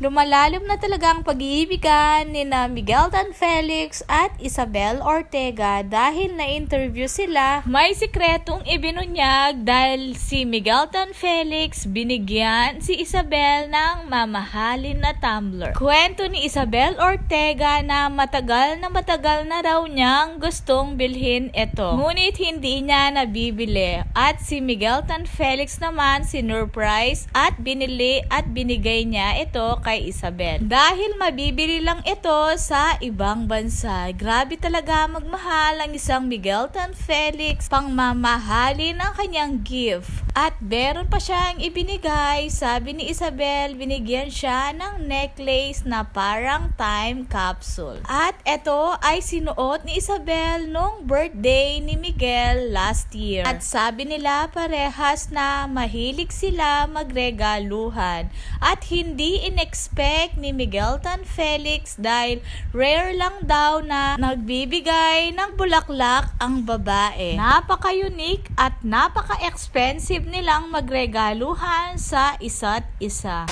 Lumalalim na talaga ang pag-iibigan ni na Miguel Tan Felix at Isabel Ortega dahil na-interview sila. May sikretong ibinunyag dahil si Miguel Tan Felix binigyan si Isabel ng mamahalin na tumbler. Kwento ni Isabel Ortega na matagal na matagal na raw niyang gustong bilhin ito. Ngunit hindi niya nabibili. At si Miguel Tan Felix naman sinurprise at binili at binigay niya ito kay Isabel. Dahil mabibili lang ito sa ibang bansa. Grabe talaga magmahal ang isang Miguel Tan Felix pang mamahalin ang kanyang gift. At meron pa siyang ibinigay. Sabi ni Isabel, binigyan siya ng necklace na parang time capsule. At ito ay sinuot ni Isabel nung birthday ni Miguel last year. At sabi nila parehas na mahilig sila magregaluhan. At hindi in-expect ni Miguel Tan Felix dahil rare lang daw na nagbibigay ng bulaklak ang babae. Napaka-unique at napaka-expensive nilang magregaluhan sa isa't isa.